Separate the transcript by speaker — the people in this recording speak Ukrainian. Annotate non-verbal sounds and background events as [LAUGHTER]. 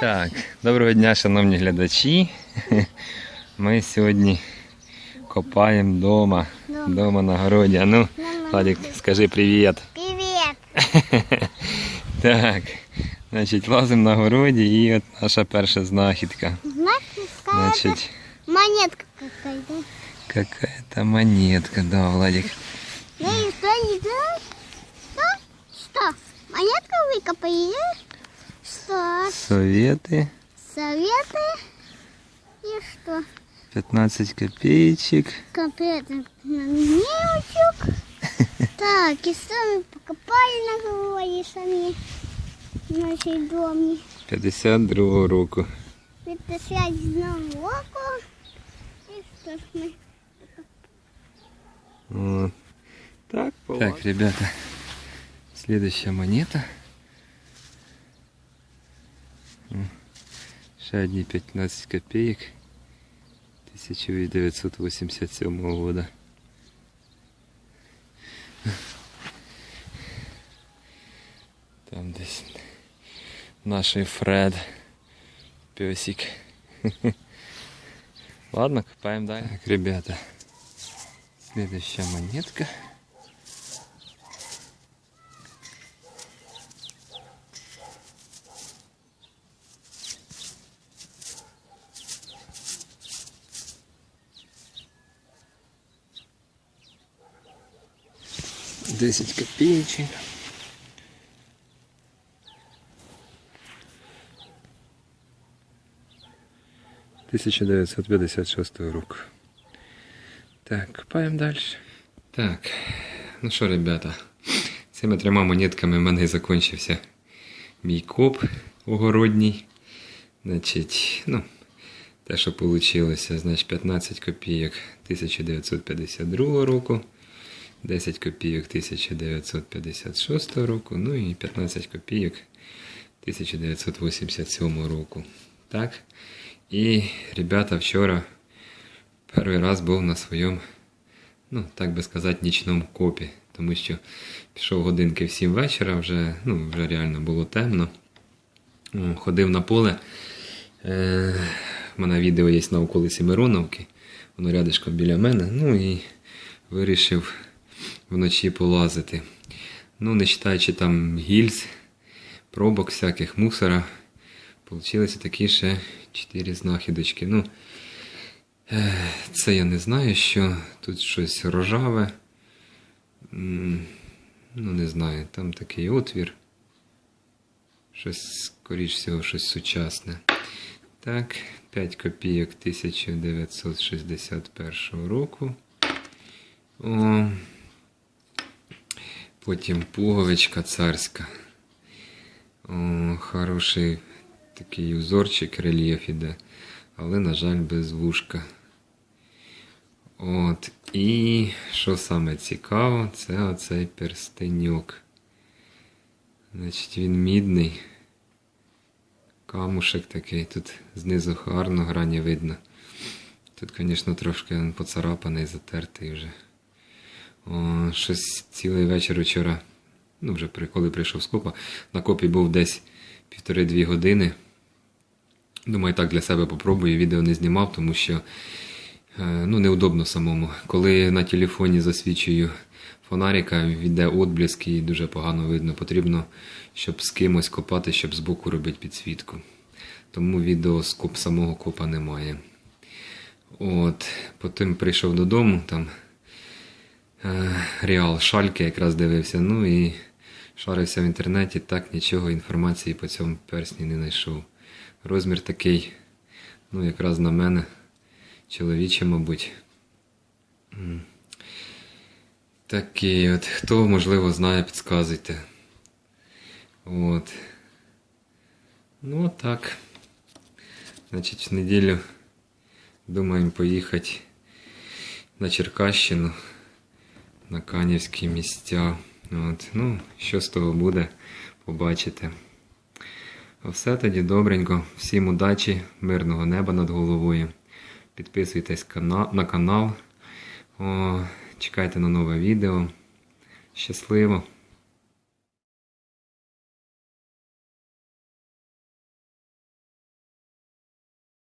Speaker 1: Так, доброго дня, шановні глядачі. Ми сьогодні копаємо вдома, вдома на городі. А ну, Владик, скажи привіт.
Speaker 2: Привет! [LAUGHS]
Speaker 1: Так, значить, лазимо на городі і от наша перша знахідка.
Speaker 2: Знаешь, какая-то
Speaker 1: Значить,
Speaker 2: монетка какая-то.
Speaker 1: какая-то монетка, да, Владик.
Speaker 2: Да и что, не знаешь? Что? Что? Монетку выкопали,
Speaker 1: Советы.
Speaker 2: Советы. И что?
Speaker 1: 15 копеечек.
Speaker 2: Копеечек на мелочек. [LAUGHS] Так, и сами покопали на голове сами в нашей домі.
Speaker 1: руку. року.
Speaker 2: 52 року. І що ж мы?
Speaker 1: Вот. Так, так, ребята, следующая монета. Ще одні 15 копеек 1987 года. Там десь наш Фред. Песик. Ладно, копаем дальше. Так, ребята, Следующая монетка. Десять копеечек. Тисяча дев'ятсот п'ятдесят шостого року. Так, копаємо далі. Так, ну що, ребята, цими трьома монетками в мене і закінчився мій коп огородній. Значить, ну, те, що вийшло, значить 15 копійок 1952 року, 10 копійок 1956 року, ну і 15 копійок 1987 року. Так. І, ребята, вчора Перший раз був на своєму, ну, так би сказати, нічному копі, тому що пішов годинки в 7 вечора, вже, ну, вже реально було темно. Ходив на поле. Е, У мене відео є на околиці Мироновки, воно рядишком біля мене. Ну і вирішив вночі полазити. Ну, не читаючи там гільз, пробок, всяких мусора, получилися такі ще 4 знахідочки. Ну, Це я не знаю, що тут щось рожаве. Ну, не знаю, там такий отвір. Щось, скоріш всього, щось сучасне. Так, 5 копійок 1961 року. О, потім пуговичка царська. О, хороший такий узорчик, рельєф іде, але, на жаль, без вушка. От. І що саме цікаво, це оцей перстеньок. Значить, він мідний. Камушек такий, тут знизу гарно грані видно. Тут, звісно, трошки він поцарапаний, затертий вже. Щось цілий вечір вчора, ну вже коли прийшов з копа, на копі був десь півтори-дві години. Думаю, так для себе попробую. Відео не знімав, тому що Е, ну, неудобно самому. Коли на телефоні засвічую фонарика, йде отблиск і дуже погано видно. Потрібно, щоб з кимось копати, щоб збоку робити підсвітку. Тому відео з коп самого копа немає. От, Потім прийшов додому, там Реал Шальки якраз дивився. Ну і шарився в інтернеті, так нічого інформації по цьому персні не знайшов. Розмір такий, ну, якраз на мене чоловіче, мабуть. Такий от. Хто, можливо, знає, підказуйте. От. Ну, так. Значить, в неділю думаємо поїхати на Черкащину, на Канівські місця. От. Ну, що з того буде, побачите. А все тоді добренько. Всім удачі, мирного неба над головою. Підписуйтесь на канал. О, чекайте на нове відео. Щасливо!